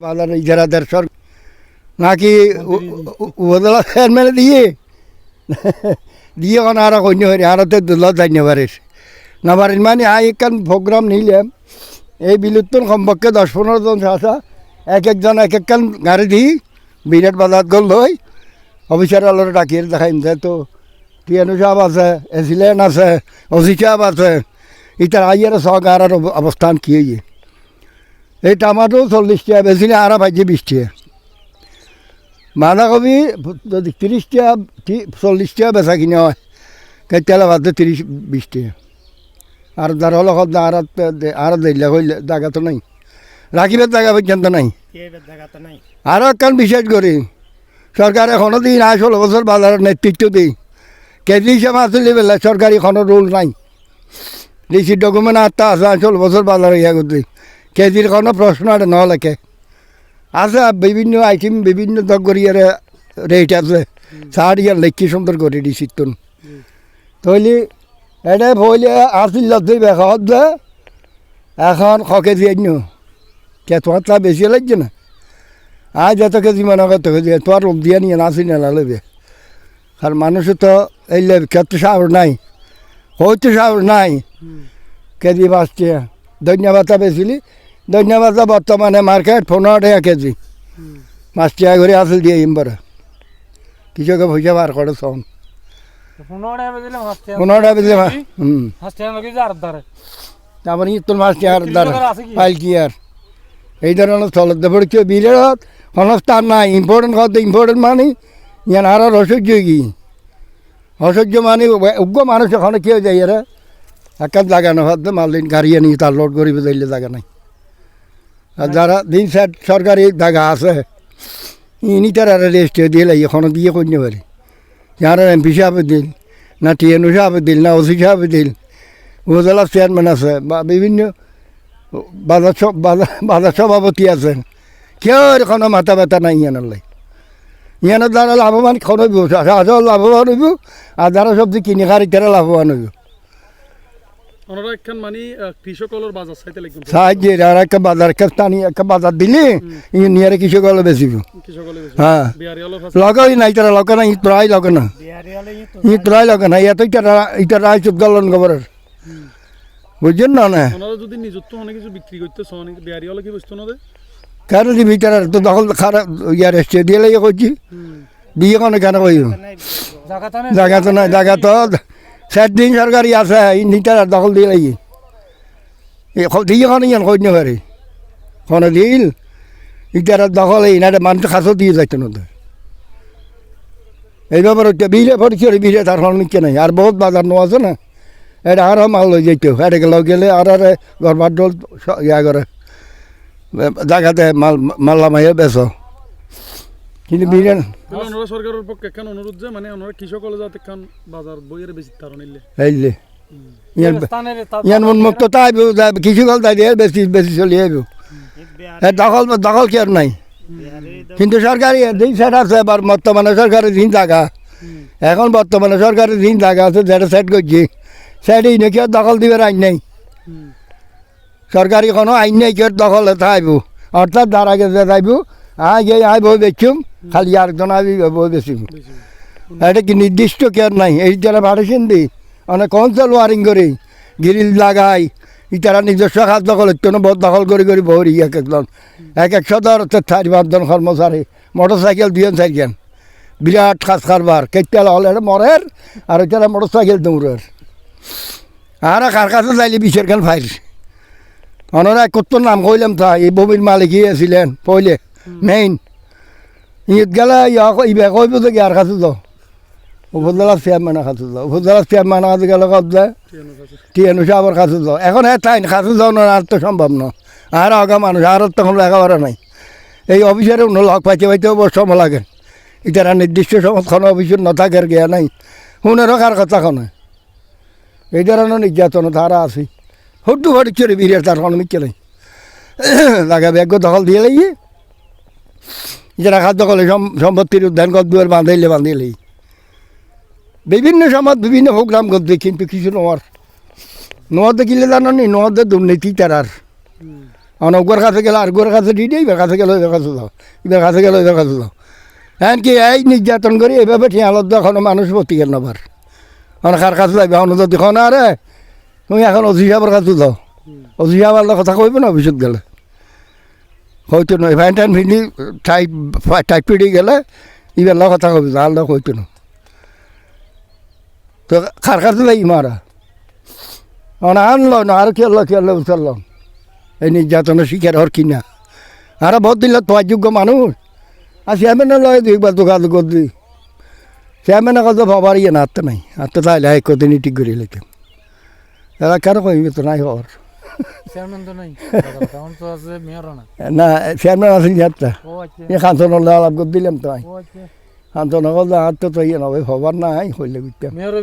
বাজার ইজারাদার সর নাকি উপজেলা চেয়ারম্যানে দিয়ে দিয়ে কোন আর কন্য হরি আর তো দুল জানিয়ে পারিস না পারিস মানে আই একখান প্রোগ্রাম নিলাম এই বিলুত্তন কমপক্ষে দশ পনেরো জন আসা এক একজন এক একখান গাড়ি দিই বিরাট বাজার গল লই অফিসার আলোর ডাকিয়ে দেখাইন যে তো টিয়ানু সাহেব আছে এসিলেন আছে ওসি সাহেব আছে ইতার আইয়ার সব আর অবস্থান কি হইয়ে এই টমাটো চল্লিশ টাকা বেশি না আর বিশ টাকা বাঁধাকপি যদি তিরিশ টাকা চল্লিশ টাকা বেচা কিনে হয় কেতিয়ালে ভাবতে তিরিশ বিশ টাকা আর যার হলো সব আর আর দিলে হইলে জায়গা তো নাই। রাখিবার জায়গা পর্যন্ত নাই। আরও একখান বিশেষ করি সরকার এখনও দিন আয় ষোলো বছর বাজারের নেতৃত্ব দিই কেজি হিসাবে আসলে বেলা সরকারি কোনো রুল নাই। ডিসি ডকুমেন্ট আটটা আছে ষোলো বছর বাজারে ইয়া করতে কেজির কোনো প্রশ্ন আর ন লেখে। আছে বিভিন্ন আইটেম বিভিন্ন দগরিয়ার রেট আছে। চার ইয়ার লেখি সুন্দর করে ডিসির তুন। তৈলি এটা বইলে আসিল যে এখন শ কেজি আইন। কে তোমার তা বেশি লাগছে না। আজ এত কেজি মনে কত কেজি? তোমার রোগ দিয়ে নিয়ে নাসি না লবে আর মানুষের তো এই ক্ষেত্রে সাহস নাই। হয়তো সাহস নাই। কেজি বাঁচছে। ধন্যবাদ বেছিলি ধন্যবাদ বর্তমানে মার্কেট পনেরো টাকা কেজি। পাঁচ টাকা করে আসল দিয়ে ইম্বরা কৃষকে পয়সা বার করে সন পনেরো টাকা বেশি হুম তারপরে তোর মাছ টাকার দ্বারা পাইল কি আর এই ধরনের চলত পড়ছে বিলের সংস্থান নাই ইম্পর্টেন্ট কথা ইম্পর্টেন্ট মানে ইয়ান আর আর অসহ্য কি? অসহ্য মানে উগ্র মানুষ এখন কেউ যাই এরা একটা জায়গা না মালদিন গাড়ি আনি তার লোড করিবে যাইলে জায়গা নাই। আর যারা দিন সাইড সরকারি জায়গা আছে, ইনি তার রেস্ট দিলে এখনও দিয়ে করতে পারি যারা এমপি সাহেব দিল না টিএনও সাহেব দিল না ওসি সাহেব দিল উপজেলা চেয়ারম্যান আছে, বা বিভিন্ন বাজার বাজার সভাপতি আছে, কেউ কোনো মাথা ব্যথা নাই ইয়ানোর ইয়ানোর দ্বারা লাভবান খন হইব লাভবান হইব, আর যারা সবজি কিনে খারি তারা লাভবান হইব। ওনারা একখান মানে আহ, কৃষকলের বাজার চাইতে লাগবে। সাহায্যে আর একটা বাজার একটা টানি একটা বাজার দিলে কৃষক হলে বেশিব হ্যাঁ। বিহারি হলো লগাই নাই তারা লগা নাই প্রায় লগা না। লগা এত গলন গোবরের। বুঝছেন না না? ওনারা যদি নিজত্ব অনেক কিছু বিক্রি করতে অনেক বিহারি হলে কি বুঝতো না কেন দিবি তারা তো দখল খারাপ ইয়ার এসছে দিয়ে করছি। দিয়ে কোনো কেন কইব জায়গা তো নাই। জায়গা তো সাত দিন সরকারি আছে ইন্ডিটার দখল দিয়ে লাগি দিয়ে কোনো ইয়ান কই না পারে কোনো দিল ইটার দখল এই না মানুষ খাসও দিয়ে যাইতো না। এই ব্যাপার হচ্ছে বিলে পরিচয় বিলে তার কোনো নিচ্ছে নাই আর বহুত বাজার নো আছে না এটা আরও মাল লই যাইতো এটাকে লগ গেলে আর আর গরবার ডোল স- ইয়া করে জায়গাতে মাল মাল্লা মাইয়া বেচ কিন্তু বিলে ওনারা সরকারের পক্ষে একখান অনুরোধ যে? মানে ওনারা কৃষক হলে যাতে বাজার বইয়ের বেশি তার নিলে এইলে। ইয়ান উন্মুক্ত তাই কিছু গল তাই দিয়ে বেশি বেশি চলি আইব। এ দখল দখল কি আর নাই? কিন্তু সরকারি দিন সেট আছে এবার বর্তমানে সরকারি দিন জায়গা এখন বর্তমানে সরকারি দিন জায়গা আছে যেটা সেট করছি। সেটি নাকি আর দখল দিবার আইন নেই? সরকারি কোনো আইন নেই কেউ দখল থাকব অর্থাৎ আগে যে যাইব আই গিয়ে আই বই বেচুম খালি আরেকজন আই বই বেচিম এটা কি নির্দিষ্ট কেয়ার নাই? এই যারা ভাড়েছেন দি অনেক কনসেল ওয়ারিং করে, গ্রিল লাগাই, ইতারা নিজস্ব খাত দখল, একটু বদ দখল করে করে বহরি এক একজন। এক এক সদর চারি পাঁচজন কর্মচারী মোটর সাইকেল দুজন চারজন বিরাট কাজ কারবার কেটাল হলে মরের, আর ওইটা মোটর সাইকেল দৌড়ের। আর কার কাছে যাইলে, বিশের খান ফাইর। অনরা কত নাম কইলাম তা, এই বমির মালিকই আছিলেন, পইলে। মেইন ইট গেলে ইবে কইব যে আর কাছে যাও উপজেলা চেয়ারম্যানের কাছে যাও উপজেলা চেয়ারম্যানের কাছে গেলে কত যায় টিএনু সাহেবের কাছে যাও এখন হ্যাঁ তাই কাছে যাও না আর তো সম্ভব না আর আগা মানুষ আর তখন লেখাপড়া নাই এই অফিসারে অন্য লগ পাইতে পাইতেও বড় সময় লাগে ইতারা নির্দিষ্ট সময় কোনো অফিসের নথাকের গিয়া নাই শুনেরও কার কথা কোনো এই ধরনের নির্যাতন তারা আছে হট্টু হটু চলে বিরিয়ার তার কোনো মিচ্ছে লাগা ব্যাগ দখল দিয়ে লাগিয়ে যারা খাদ্য সম- সম্পত্তির উদ্যান দুয়ার বাঁধাইলে বাঁধিলেই। বিভিন্ন সময় বিভিন্ন প্রোগ্রাম করতে, কিন্তু কিছু নোয়ার নোয়াতে কিলে জানো নি নোয়াতে দুর্নীতি তারার অনগর কাছে গেলে আর গোর কাছে দিয়ে এবার কাছে গেলে এবার কাছে যাও এবার কাছে গেলে এবার কাছে যাও হ্যাঁ কি এই নির্যাতন করি, এইভাবে ঠিয়ালত এখনও মানুষ প্রতিকের নবার অনেক কাছে যাইবে? এখন যদি দেখো না রে তুমি এখন অজি সাহেবের কাছে অজি সাহেবের কথা কইব না অফিসত গেলে হয়তো নয়। ফ্যান ট্যান ফিনি টাইট টাইট পিড়ি গেলে ইবেলা কথা কবি তার লোক হইতো না। তো খার কাছে যাই মারা অনা আনলো না আর খেললো খেললো উঠল এই নির্যাতনের শিকার হর কিনা আর বহুত দিন তোমার যোগ্য মানুষ। আর চেয়ারম্যানে লয় দুইবার যোগাযোগ করছি চেয়ারম্যানে কত ভাবার ইয়ে না আত্মা নাই। আত্মা তাইলে এক কদিন ঠিক করে লেখেন এরা কেন কইবে নাই হওয়ার। চেয়ারম্যান তো নাই। তখন তো আছে মেয়রও না। না চেয়ারম্যান আছেন যাত্রা ও আচ্ছা। এই খান্তন আলাপ করে দিলাম তো আচ্ছা। খান্তন হল হাত তো ইয়ে নবে হবার নাই হইলে মেয়র